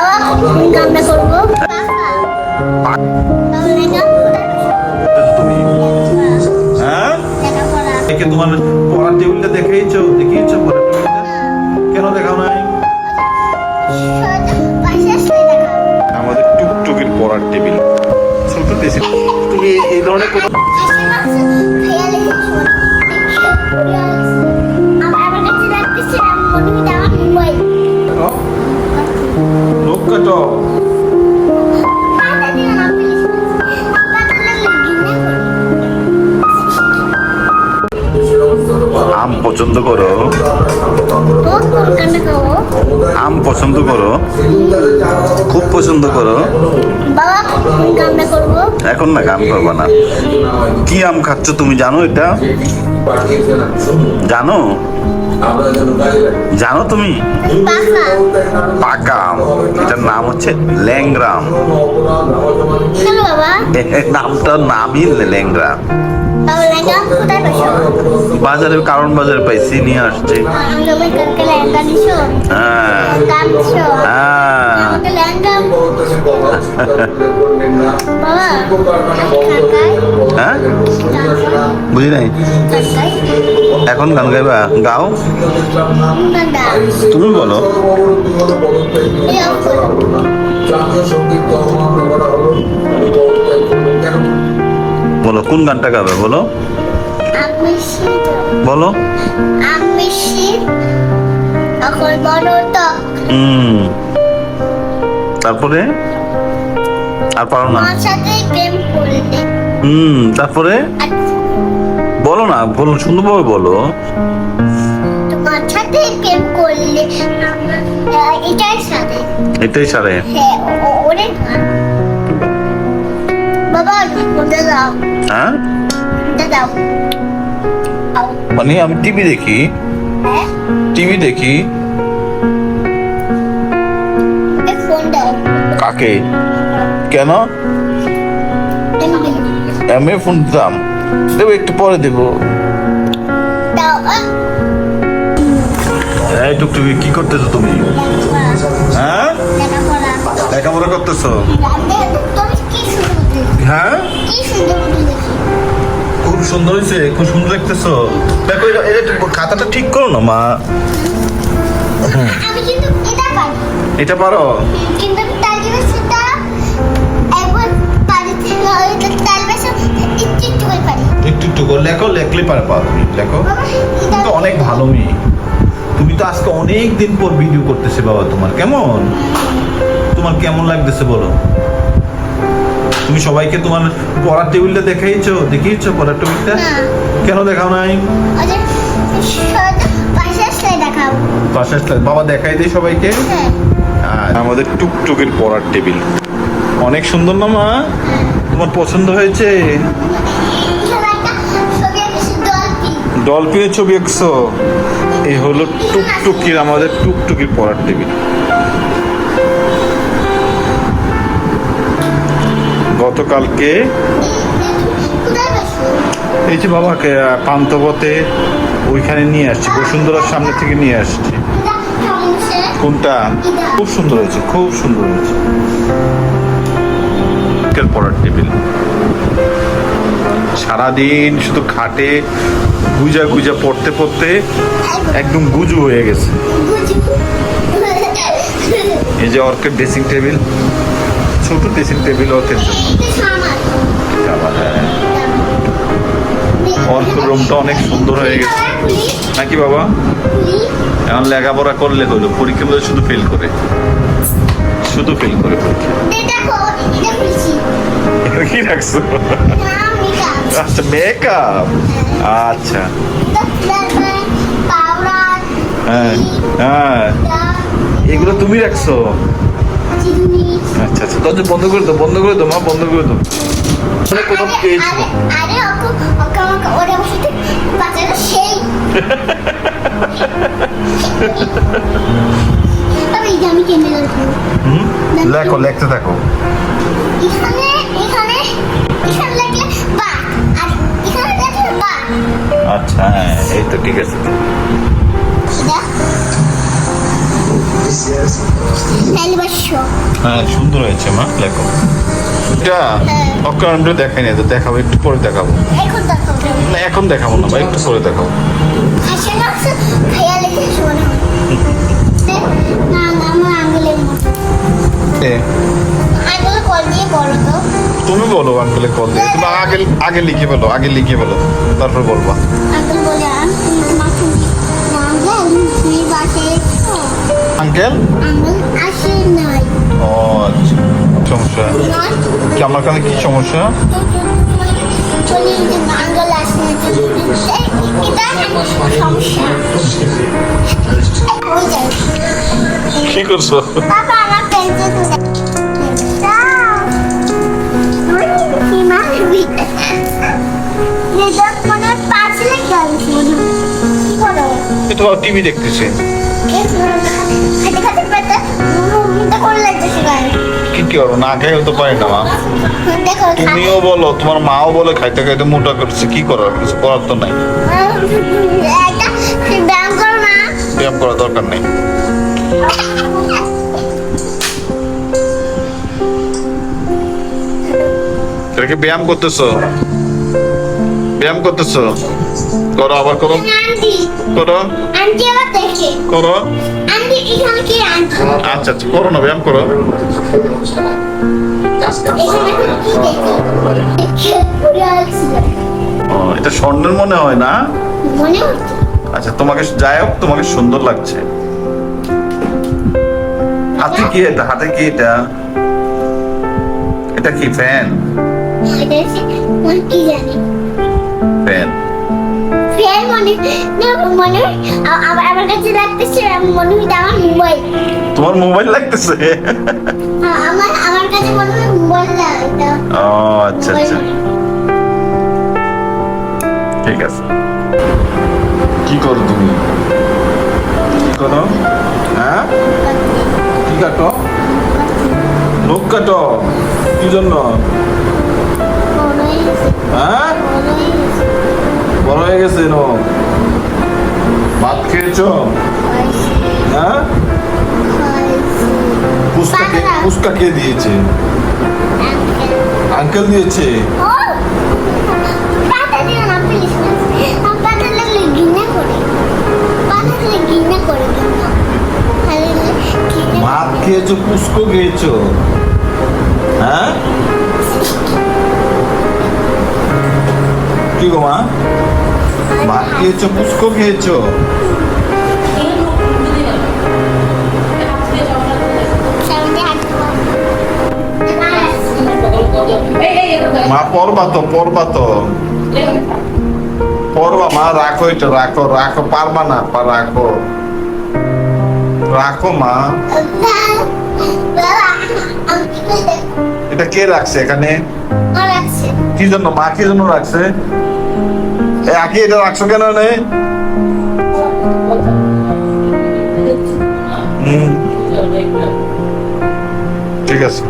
বাবা করব। তুমি হ্যাঁ একে তোমার পড়ার টেবিলটা দেখাইছো দেখিয়েছো পড়ার টেবিলটা? কেন দেখাও নাই? আমাদের টুকটুকির পড়ার টেবিল। তুমি এই ধরনের পছন্দ করো? আম পছন্দ করো? খুব পছন্দ করো? এখন না গান করব না। কি আম খাচ্ছ তুমি জানো এটা? জানো? জানো তুমি? পাকা। আম। এটার নাম হচ্ছে ল্যাংরাম নামটার নামই ল্যাংরা বাজারে কারণ বাজারে পাইছি নিয়ে আসছে। হ্যাঁ। বুঝি নাই এখন গান গাইবা? গাও। তুমি বলো। বলো কোন গানটা গাবে? বলো। বলো। তারপরে? আর পারো না। হুম তারপরে? না বলো সুন্দরভাবে বলো। সাথে প্রেম করলে আমার সাথে এটাই হ্যাঁ। বাবা ওটা দাও। হ্যাঁ? ওটা দাও। মানে আমি টিভি দেখি। হ্যাঁ? টিভি দেখি। কাকে? কেন। আমি ফোন দিতাম। দেবো একটু পরে দেবো। এই টুকটুকি কি করতেছো তুমি? হ্যাঁ? লেখাপড়া। করতেছো? হ্যাঁ। খুব সুন্দর হয়েছে খুব সুন্দর লাগতেছো দেখো এটা খাতাটা ঠিক করো না মা। আমি এটা পারো? কিন্তু তার জন্য সেটা একবার পারি তার বেশি একটু একটু করে পারি। একটু একটু করে লেখো লেখলে পারে পারো তুমি লেখো। তুমি তো অনেক ভালো মেয়ে। তুমি তো আজকে অনেক দিন পর ভিডিও করতেছে বাবা তোমার কেমন? তোমার কেমন লাগতেছে বলো? তুমি সবাইকে তোমার পড়ার টেবিলটা দেখাইছো দেখিয়েছো পড়ার টেবিলটা? কেন দেখাও নাই? বাবা দেখাই দেয় সবাইকে। হ্যাঁ। আমাদের টুকটুকের পড়ার টেবিল। অনেক সুন্দর না মা? তোমার পছন্দ হয়েছে? ডলফিন ডলফিনের ছবি একশো এই হলো টুকটুকির, আমাদের টুকটুকির পড়ার টেবিল। গতকালকে এই যে বাবাকে পান্থপথে ওইখানে নিয়ে আসছি, বসুন্ধরার সামনে থেকে নিয়ে আসছি। কোনটা? খুব সুন্দর হয়েছে, খুব সুন্দর হয়েছে। পড়ার টেবিল। সারাদিন শুধু খাটে গুজা গুজা পড়তে পড়তে একদম গুজু হয়ে গেছে। এই যে অর্কের ড্রেসিং টেবিল ছোট ড্রেসিং টেবিল অর্কের জন্য। হ্যাঁ, অর্কের রুমটা অনেক সুন্দর হয়ে গেছে। নাকি বাবা? এখন লেখাপড়া করলে হলো পরীক্ষা মধ্যে শুধু ফেল করে। শুধু ফেল করে পরীক্ষা। কি রাখছো? আচ্ছা মেকআপ আচ্ছা। হ্যাঁ হ্যাঁ। এগুলো তুমি রাখছো? আচ্ছা আচ্ছা। দরজা বন্ধ করে দাও বন্ধ করে দাও মা বন্ধ করে দাও। মানে কোথাও পেয়েছ আরে ওরে বাচ্চাটা সেই। আমি লেখো লেখতে থাকো। এখানে তো ঠিক আছে। হ্যাঁ সুন্দর হয়েছে মা লেখো এটা। অকারণটা দেখাই না তো দেখাবো একটু পরে দেখাবো। না এখন দেখাবো না বা একটু পরে দেখাবো। দেখ না না আমার আঙ্গুলের মতো। তুমি বলো আঙ্কেলে কল দিয়ে। তুমি আগে আগে লিখে বলো আগে লিখে বলো তারপর বলবা। আঙ্কেল ও আচ্ছা। সমস্যা। কি আমার কাছে কি সমস্যা? কি করছ? টিভি দেখতেছে। কি কি করব না খাইও তো পারি না মা। তুমিও বলো তোমার মাও বলে খাইতে খাইতে মোটা করছে কি করার? কিছু করার তো নাই। ব্যায়াম করার দরকার নেই। ব্যায়াম করতেছো? ব্যায়াম করতেছো? করো আবার করো। করো। করো। আচ্ছা আচ্ছা করো না ব্যায়াম করো। এটা স্বর্ণের মনে হয় না? আচ্ছা তোমাকে যাই হোক তোমাকে সুন্দর লাগছে। হাতে কি এটা? হাতে কি এটা? এটা কি ফ্যান? কি জানি। ফ্যান ফের মনে না মনে হয় আবার আমার কাছে লাগতেছে মনে হয় আমার মোবাইল। তোমার মোবাইল লাগতেছে? আ- আমার আমার কাছে মনে হয় মোবাইল এটা ও আচ্ছা আচ্ছা। ঠিক আছে। কি করো তুমি? কি করো? হ্যাঁ? কি কাটো? লোক কাটো? কি জন্য? হয়ে হ্যাঁ? বড় হয়ে গেছে, নো ভাত খেয়েছো? হ্যাঁ? খাইছি। পুস্কা কে দিয়েছে? আঙ্কেল। দিয়েছে। ভাত। খেয়েছো পুস্কো খেয়েছো? হ্যাঁ? কি গো মা? ভাত খেয়েছো পুস্কো খেয়েছো। মা পরবা তো পরবা তো। পরবা মা রাখো এটা রাখো রাখো পারবা না রাখো। রাখো মা। এটা কে রাখছে এখানে? কি জন্য মা কি জন্য রাখছে? এ আকি এটা রাখছো কেন নে ঠিক আছে।